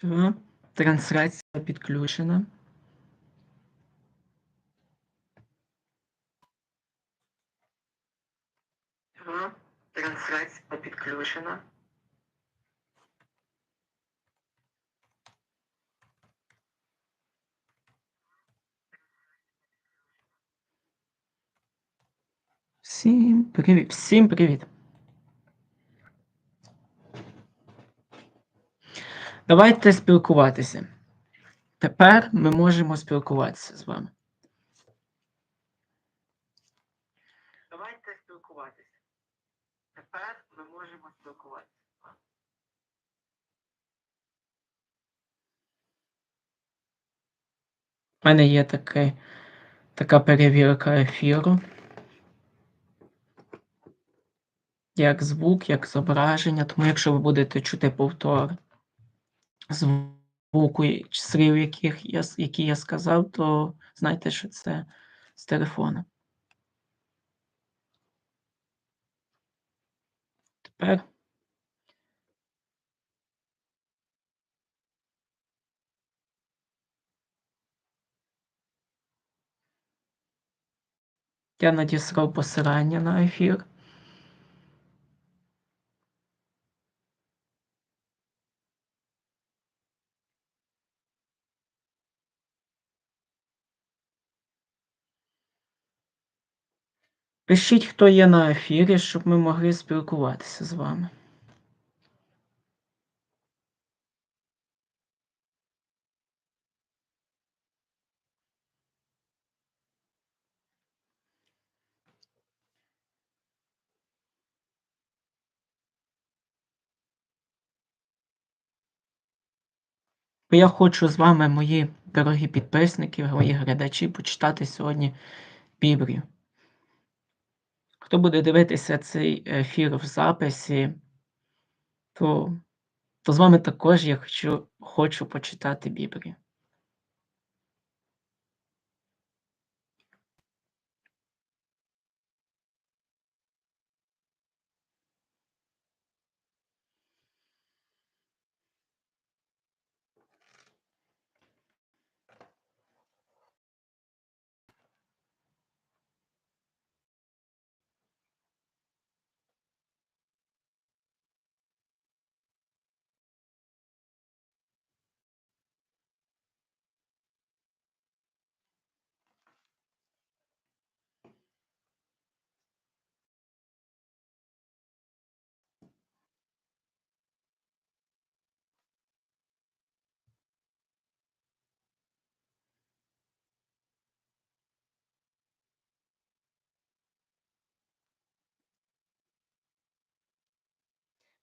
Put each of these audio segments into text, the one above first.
Все. Трансляція підключена. Все. Трансляція підключена. Всім привіт. Всім привіт. Давайте спілкуватися. Тепер ми можемо спілкуватися з вами. Давайте спілкуватися. Тепер ми можемо спілкуватися з вами. У мене є таке, така перевірка ефіру. Як звук, як зображення. Тому якщо ви будете чути повтор звуку слів, яких я, які я сказав, то знайте, що це з телефона. Тепер я надіслав посилання на ефір. Пишіть, хто є на ефірі, щоб ми могли спілкуватися з вами. Я хочу з вами, мої дорогі підписники, мої глядачі, почитати сьогодні Біблію. Хто буде дивитися цей ефір в записі, то, то з вами також я хочу, хочу почитати Біблію.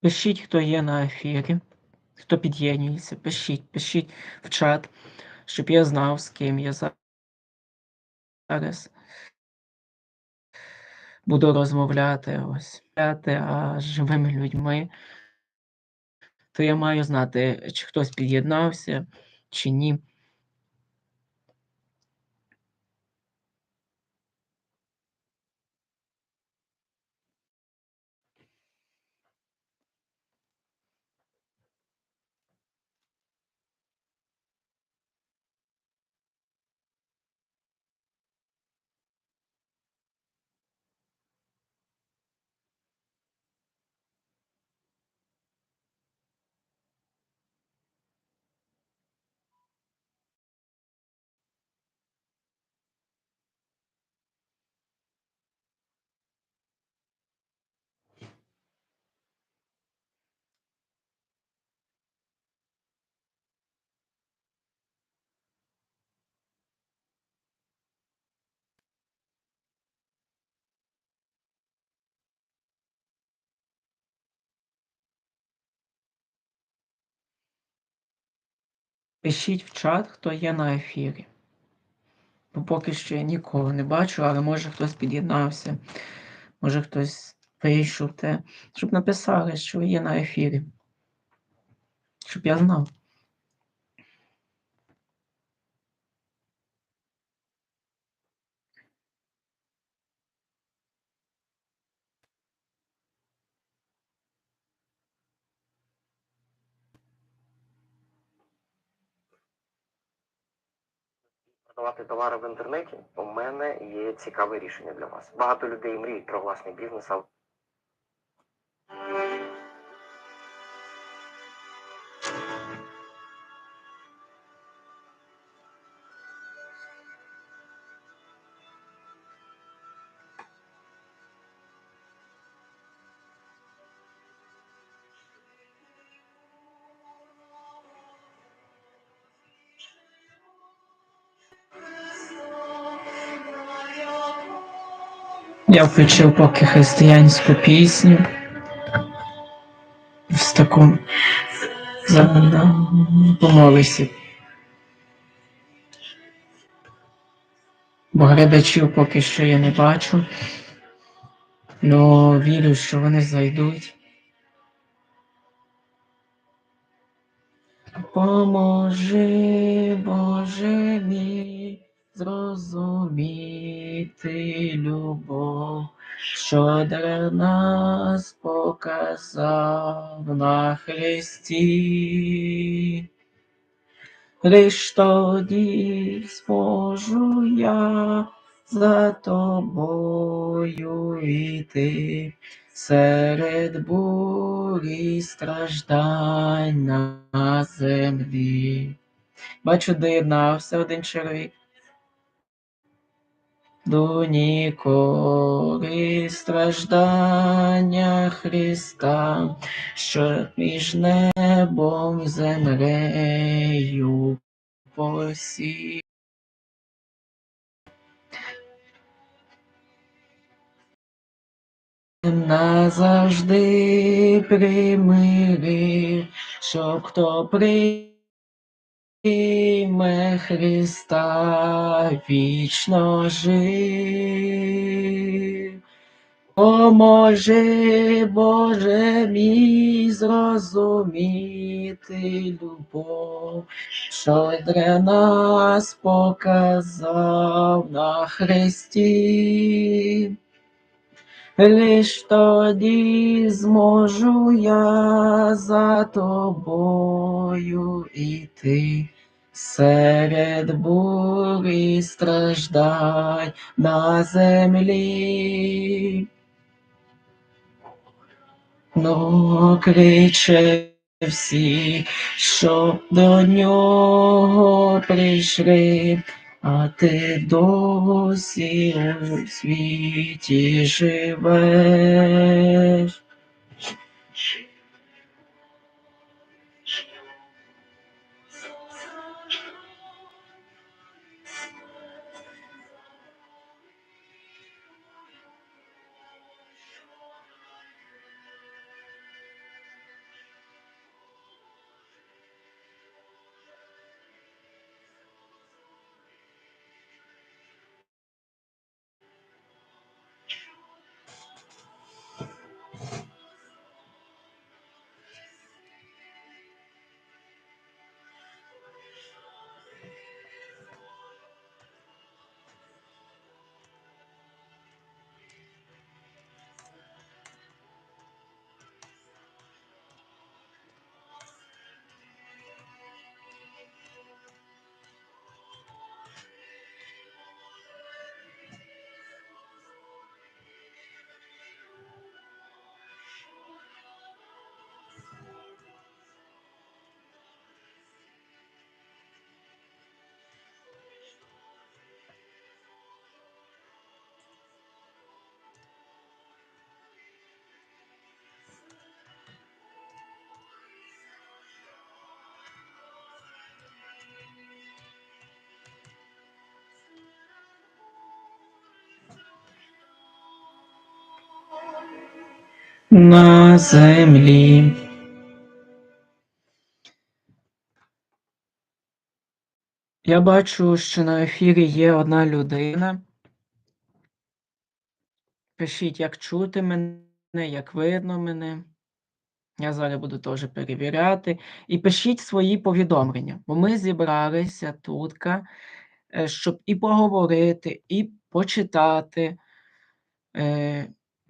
Пишіть, хто є на ефірі, хто під'єднується, пишіть, пишіть в чат, щоб я знав, з ким я зараз буду розмовляти ось а живими людьми, то я маю знати, чи хтось під'єднався, чи ні. Пишіть в чат, хто є на ефірі. Бо поки що я нікого не бачу, але може хтось під'єднався, може хтось вийшов те, щоб написали, що ви є на ефірі. Щоб я знав. Продавати товари в інтернеті, у мене є цікаве рішення для вас. Багато людей мріють про власний бізнес, але Я включив поки християнську пісню. В такому помолися. Бо глядачів поки що я не бачу. Но вірю, що вони зайдуть. Поможи, Боже мій, зрозуміти любов, що для нас показав на Христі. Лиш тоді зможу я за тобою йти серед бурі страждань на землі. Бачу, доєднався один чоловік. До ніколи страждання Христа, що між небом землею посі. Назавжди примирив, щоб хто прийме Христа вічно жив. Поможи, Боже мій, зрозуміти любов, що для нас показав на Христі. Лиш тоді зможу я за тобою йти серед бурі страждань на землі. Ну, криче всі, що до нього прийшли, а ти досі у світі живеш. На землі. Я бачу, що на ефірі є одна людина. Пишіть, як чути мене, як видно мене. Я зараз буду теж перевіряти. І пишіть свої повідомлення, бо ми зібралися тут, е, щоб і поговорити, і почитати.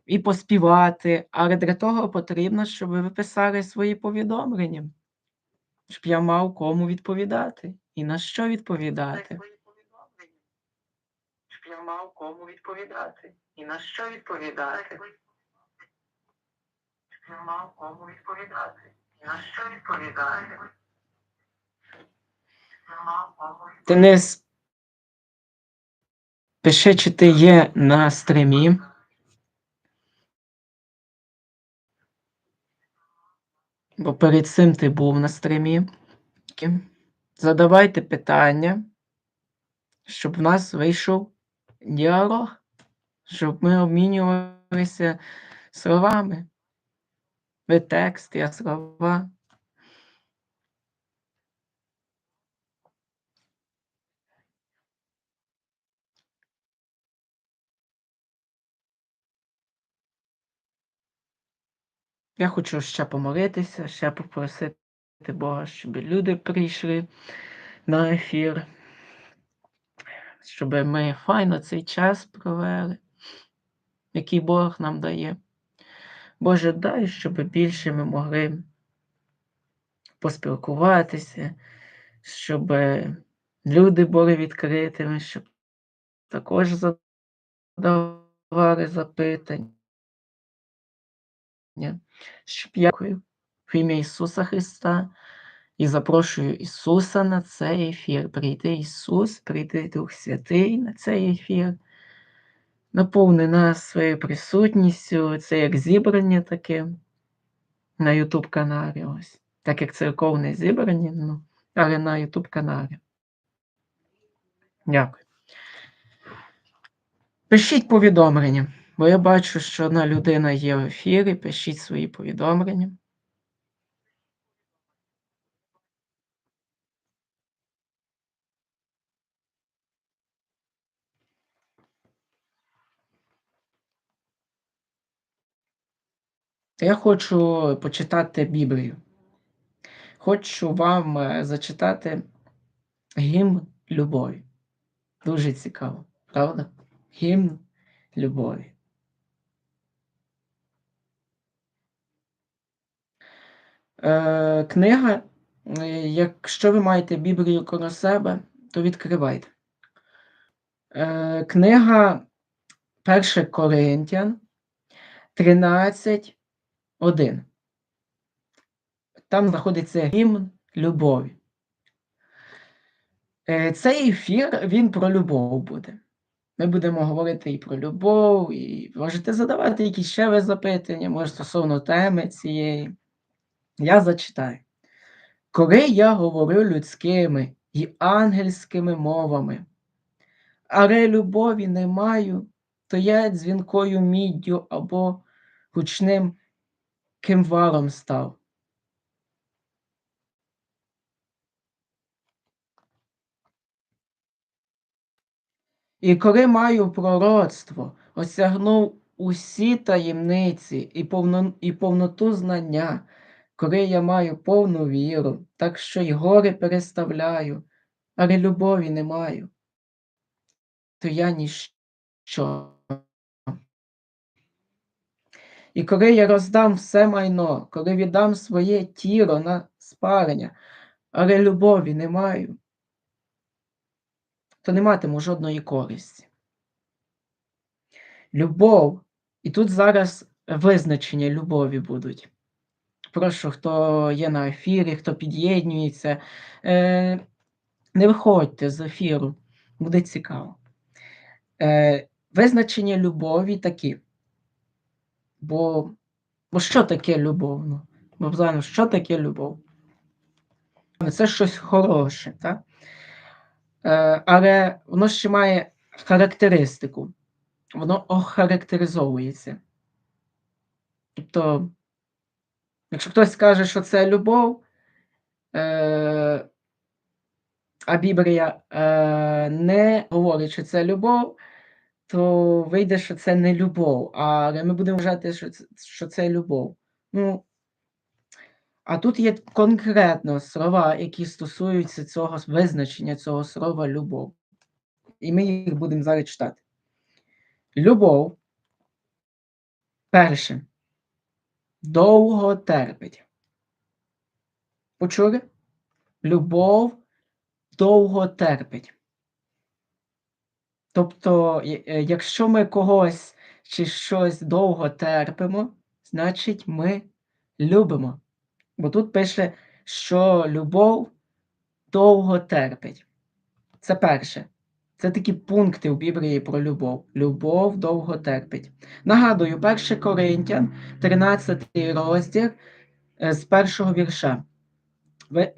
І поспівати, але для того потрібно, щоб ви писали свої повідомлення, щоб я мав кому відповідати і на що відповідати. мав кому відповідати. І на що відповідати? Не мав кому відповідати. І на що відповідати? Не відповідати. Денис, пиши, чи ти є на стримі. Бо перед цим ти був на стримі. Задавайте питання, щоб в нас вийшов діалог, щоб ми обмінювалися словами. Ви текст, я слова. Я хочу ще помолитися, ще попросити Бога, щоб люди прийшли на ефір, щоб ми файно цей час провели, який Бог нам дає. Боже, дай, щоб більше ми могли поспілкуватися, щоб люди були відкритими, щоб також задавали запитання. Дякую в ім'я Ісуса Христа і запрошую Ісуса на цей ефір. Прийди Ісус, прийди Дух Святий на цей ефір. Наповни нас своєю присутністю, це як зібрання таке на YouTube каналі. Ось. Так як церковне зібрання, ну, але на YouTube каналі. Дякую. Пишіть повідомлення, бо я бачу, що одна людина є в ефірі. Пишіть свої повідомлення. Я хочу почитати Біблію. Хочу вам е, зачитати гімн любові. Дуже цікаво, правда? Гімн любові. Е, книга, е, якщо ви маєте Біблію коло себе, то відкривайте. Е, книга 1 Коринтян 13, 1. Там знаходиться гімн любові. Цей ефір він про любов буде. Ми будемо говорити і про любов, і можете задавати якісь ще ви запитання, може, стосовно теми цієї. Я зачитаю. Коли я говорю людськими і ангельськими мовами, але любові не маю, то я дзвінкою міддю або гучним кимвалом став. І коли маю пророцтво, осягнув усі таємниці і, і повноту знання, коли я маю повну віру, так що й гори переставляю, але любові не маю, то я ніщо. І коли я роздам все майно, коли віддам своє тіло на спалення, але любові не маю, то не матиму жодної користі. Любов, і тут зараз визначення любові будуть. Прошу, хто є на ефірі, хто під'єднується, е, не виходьте з ефіру, буде цікаво. Е, Визначення любові такі. Бо, бо що таке любов? Ну, знаємо, що таке любов? Це щось хороше, так? Е, але воно ще має характеристику, воно охарактеризовується. Тобто, якщо хтось каже, що це любов, е, а Біблія е, не говорить, що це любов, то вийде, що це не любов. Але ми будемо вважати, що це, що це любов. Ну, а тут є конкретно слова, які стосуються цього визначення цього слова любов. І ми їх будемо зараз читати. Любов, перше, довго терпить. Почули? Любов довго терпить. Тобто, е, якщо ми когось чи щось довго терпимо, значить ми любимо. Бо тут пише, що любов довго терпить. Це перше. Це такі пункти у Біблії про любов. Любов довго терпить. Нагадую, 1 Коринтян, 13 розділ е, з першого вірша.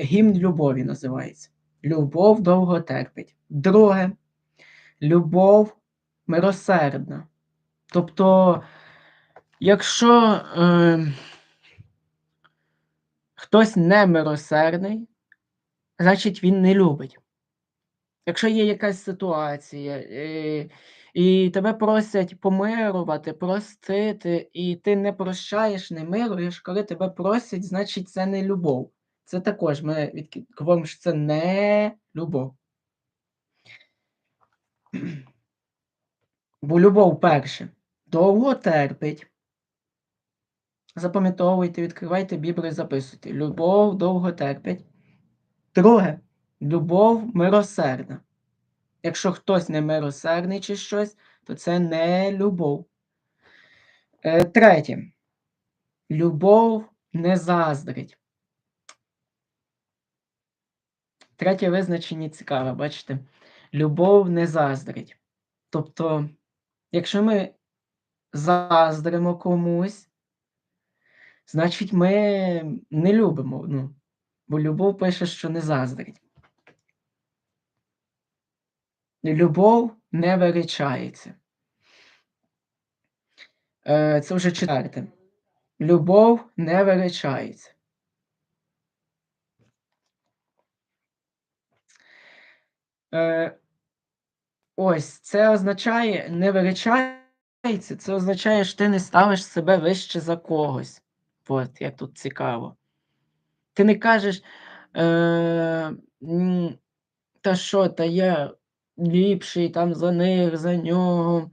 Гімн любові називається. Любов довго терпить. Друге, любов милосердна. Тобто, якщо е, хтось не милосердний, значить він не любить. Якщо є якась ситуація, е, і тебе просять помирувати, простити, і ти не прощаєш, не мируєш, коли тебе просять, значить це не любов. Це також ми говоримо, що це не любов. Бо любов перше довго терпить. Запам'ятовуйте, відкривайте Біблію, записуйте. Любов довго терпить. Друге, любов милосердна. Якщо хтось не милосердний чи щось, то це не любов. Е, третє. Любов не заздрить. Третє визначення цікаве, бачите? Любов не заздрить. Тобто, якщо ми заздримо комусь, значить ми не любимо. Ну, бо любов пише, що не заздрить. Любов не величається. Е, Це вже четверте. Любов не величається. Е, Ось це означає не величається, це означає, що ти не ставиш себе вище за когось. От, як тут цікаво. Ти не кажеш, е, та що, та я ліпший там за них, за нього,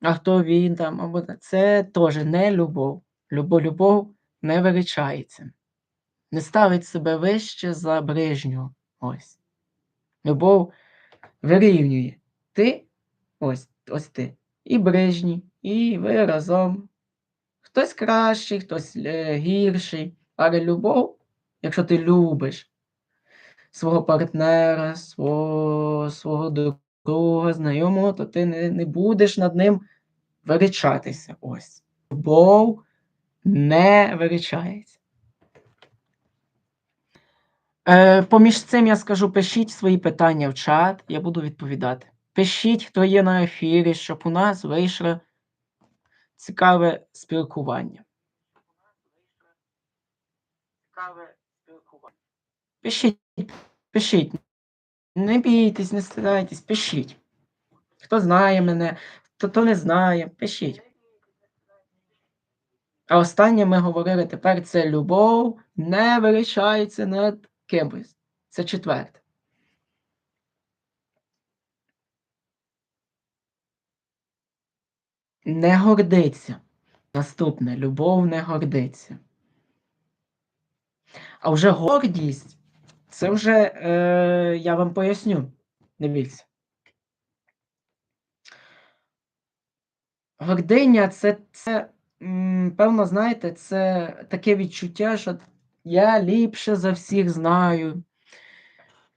а хто він там, або це теж не любов. Любов, любов не величається, не ставить себе вище за ближнього. Ось. Любов вирівнює. Ти, ось, ось ти, і ближній, і ви разом. Хтось кращий, хтось е, гірший, але любов, якщо ти любиш свого партнера, свого, свого друга, знайомого, то ти не, не будеш над ним величатися. Ось. Любов не величається. Е, поміж цим я скажу, пишіть свої питання в чат, я буду відповідати. Пишіть, хто є на ефірі, щоб у нас вийшло цікаве спілкування. Цікаве. Пишіть, пишіть. Не бійтесь, не стидайтесь, пишіть. Хто знає мене, хто то не знає, пишіть. А останнє ми говорили тепер це любов не величається над кимось. Це четверте. Не гордиться. Наступне любов не гордиться. А вже гордість це вже е, я вам поясню. Дивіться. Гординя це, це певно, знаєте, це таке відчуття, що я ліпше за всіх знаю.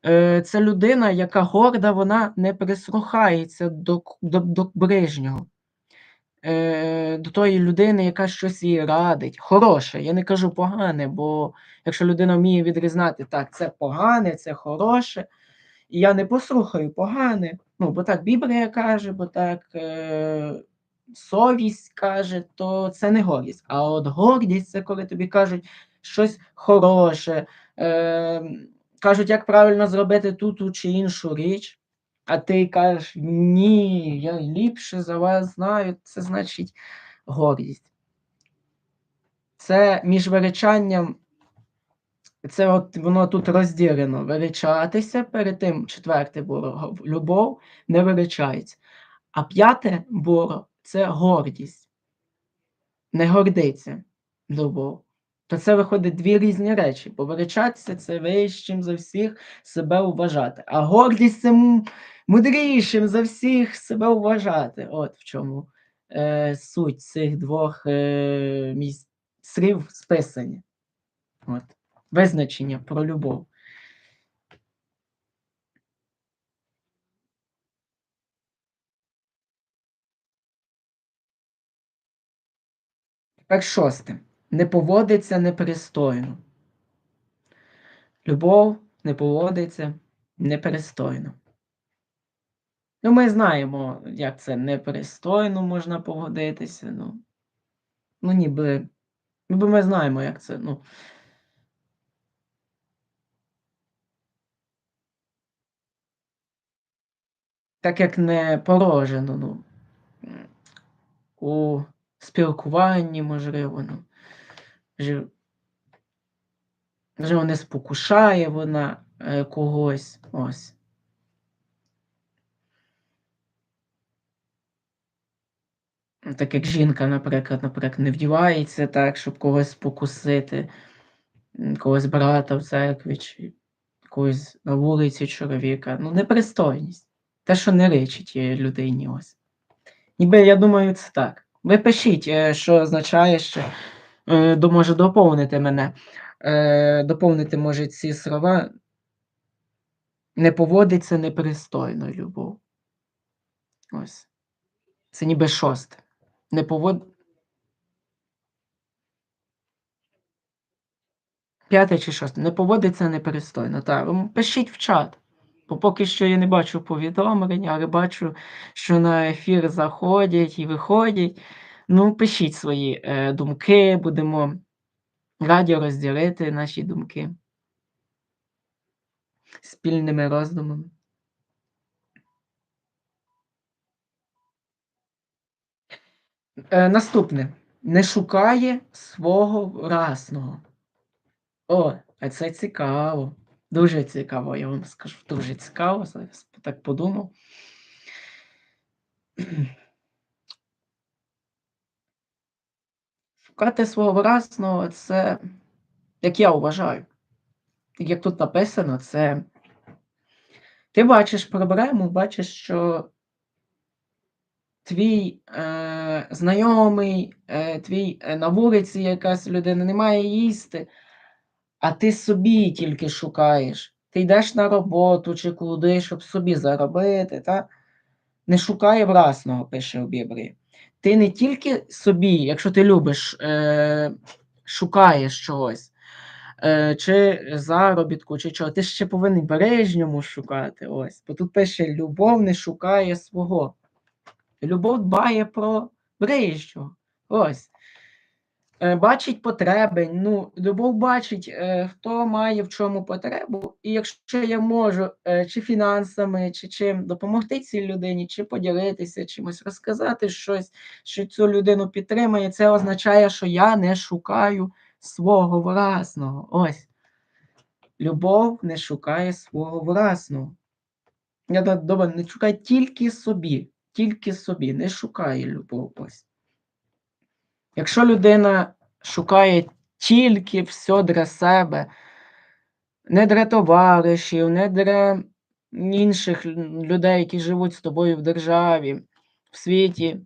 Е, Це людина, яка горда, вона не прислухається до, до, до ближнього. Е, До тої людини, яка щось їй радить. Хороше, я не кажу погане, бо якщо людина вміє відрізнати, так, це погане, це хороше, і я не послухаю погане. Ну, бо так Біблія каже, бо так е, совість каже, то це не гордість. А от гордість це коли тобі кажуть щось хороше, е, кажуть, як правильно зробити ту, ту чи іншу річ, а ти кажеш, ні, я ліпше за вас знаю, це значить гордість. Це між величанням, це от воно тут розділено. Величатися перед тим четверте було любов не величається. А п'яте було це гордість. Не гордиться любов. То це виходить дві різні речі. Бо величатися це вищим за всіх себе вважати. А гордість це мудрішим за всіх себе вважати. От в чому е, суть цих двох е, слів списані. От. Визначення про любов. Тепер шосте. Не поводиться непристойно. Любов не поводиться непристойно. Ну, ми знаємо, як це непристойно можна поводитися. Ну, ну ніби, ніби ми знаємо, як це. Ну. Так як не положено, ну, у спілкуванні, можливо, ну, жив- можливо, не спокушає вона е, когось. Ось. Так як жінка, наприклад, наприклад, не вдівається так, щоб когось спокусити, когось брата в церкві чи когось на вулиці чоловіка. Ну, непристойність. Те, що не речить людині ось. Ніби я думаю, це так. Ви пишіть, е, що означає ще, е, може доповнити мене. Е, Доповнити може ці слова. Не поводиться непристойно любов. Ось. Це ніби шосте. Не повод... П'яте чи шосте. Не поводиться непристойно. Так, м, пишіть в чат. Бо поки що я не бачу повідомлень, але бачу, що на ефір заходять і виходять. Ну, пишіть свої е, думки, будемо раді розділити наші думки спільними роздумами. Е, наступне. Не шукає свого власного. О, а це цікаво. Дуже цікаво, я вам скажу. Дуже цікаво. Зараз так подумав. Шукати свого власного це, як я вважаю, як тут написано, це ти бачиш проблему, бачиш, що твій е, знайомий, е, твій е, на вулиці якась людина не має їсти, а ти собі тільки шукаєш. Ти йдеш на роботу чи куди, щоб собі заробити. Та? Не шукає власного, пише у Біблії. Ти не тільки собі, якщо ти любиш, е, шукаєш чогось, е, чи заробітку, чи чого, ти ще повинен бережньому шукати. Ось. Бо тут пише: любов не шукає свого. Любов дбає про ближнього. Ось. Е, Бачить потреби. Ну, любов бачить, е, хто має в чому потребу. І якщо я можу е, чи фінансами, чи чим допомогти цій людині, чи поділитися чимось, розказати щось, що цю людину підтримає, це означає, що я не шукаю свого власного. Ось. Любов не шукає свого власного. Я думаю, не шукай тільки собі, тільки собі, не шукає любов. Ось. Якщо людина шукає тільки все для себе, не для товаришів, не для інших людей, які живуть з тобою в державі, в світі,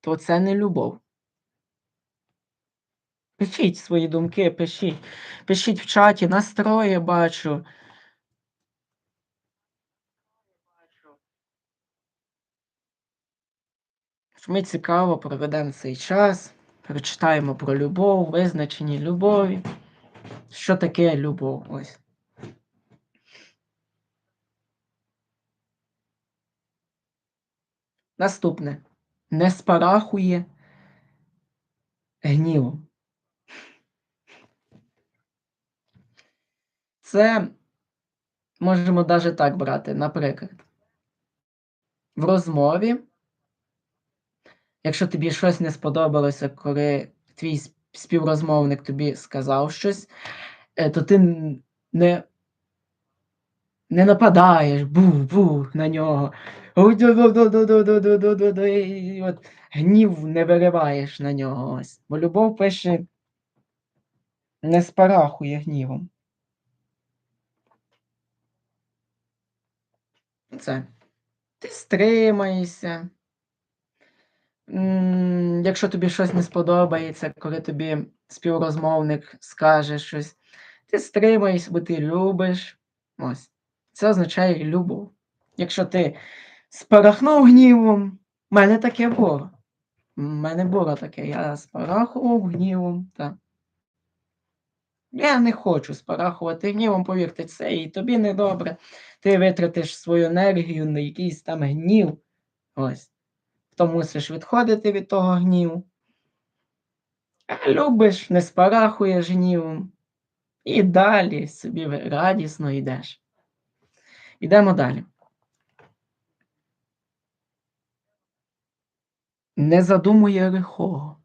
то це не любов. Пишіть свої думки, пишіть. Пишіть в чаті, настрої бачу. Ми цікаво проведемо цей час, прочитаємо про любов, визначення любові. Що таке любов? Ось. Наступне. Не спарахує гнівом. Це можемо навіть так брати, наприклад. В розмові, Якщо тобі щось не сподобалося, коли твій співрозмовник тобі сказав щось, то ти не не нападаєш бу-бу на нього. От Гнів не вириваєш на нього. Ось. Бо любов пише не спарахує гнівом. Це. Ти стримаєшся. Якщо тобі щось не сподобається, коли тобі співрозмовник скаже щось, ти стримаєшся, бо ти любиш. Ось. Це означає любов. Якщо ти спарахнув гнівом, в мене таке було. В мене було таке, я спарахував гнівом. Так. Я не хочу спарахувати гнівом, повірте, це і тобі недобре. Ти витратиш свою енергію на якийсь там гнів. Ось. То мусиш відходити від того гніву. Любиш, не спарахуєш гнівом. І далі собі радісно йдеш. Ідемо далі. Не задумує лихого.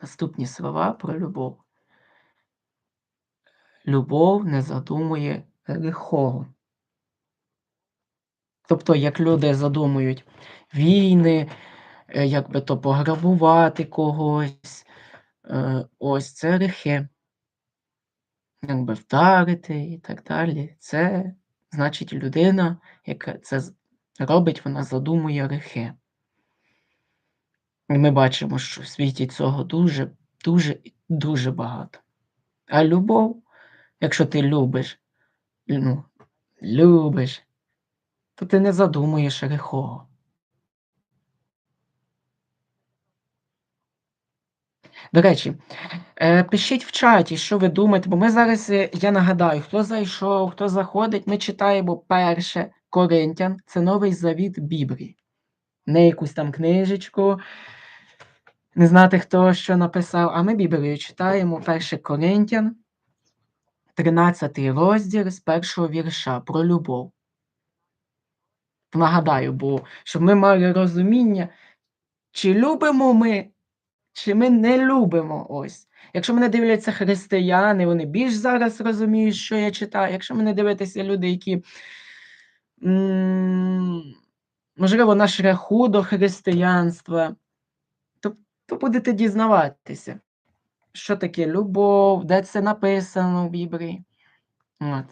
Наступні слова про любов. Любов не задумує лихого. Тобто, як люди задумують війни, е, як би то пограбувати когось, е, ось це лихе. Якби вдарити і так далі. Це значить людина, яка це робить, вона задумує лихе. І ми бачимо, що в світі цього дуже, дуже, дуже багато. А любов, якщо ти любиш, ну, любиш, то ти не задумуєш лихого. До речі, е, пишіть в чаті, що ви думаєте, бо ми зараз, е, я нагадаю, хто зайшов, хто заходить, ми читаємо перше Коринтян, це новий завіт Біблії. Не якусь там книжечку, не знати, хто що написав, а ми Біблію читаємо перше Коринтян, 13 розділ з першого вірша про любов. Нагадаю, бо щоб ми мали розуміння, чи любимо ми, чи ми не любимо ось. Якщо мене дивляться християни, вони більш зараз розуміють, що я читаю. Якщо мене дивитися люди, які, можливо, на шляху до християнства, то, то будете дізнаватися, що таке любов, де це написано в Біблії. От.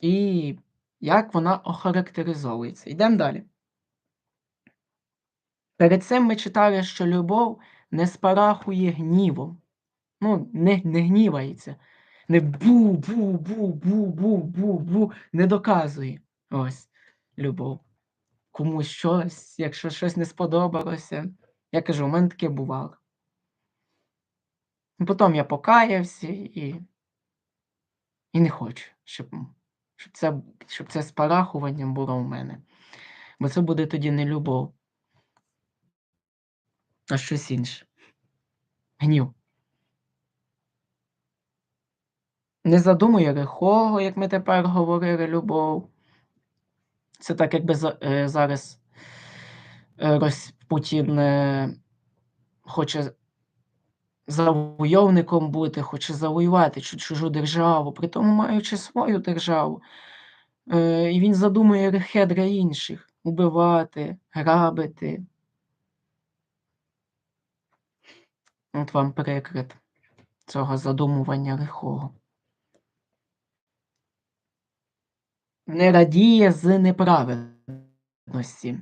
І як вона охарактеризовується. Йдемо далі. Перед цим ми читали, що любов не спарахує гнівом. Ну, не, не гнівається. Не бу, бу, бу, бу, бу, бу, бу, не доказує. Ось любов. Комусь щось, якщо щось не сподобалося. Я кажу, у мене таке бувало. Потім я покаявся і, і не хочу, щоб, щоб, це, щоб це спарахуванням було у мене. Бо це буде тоді не любов, а щось інше. Гнів. Не задумує лихого, як ми тепер говорили, любов. Це так, якби е, зараз е, Путін е, хоче завойовником бути, хоче завоювати чу- чужу державу, при тому маючи свою державу. Е, І він задумує для інших убивати, грабити. От вам приклад цього задумування лихого. Не радіє з неправедності.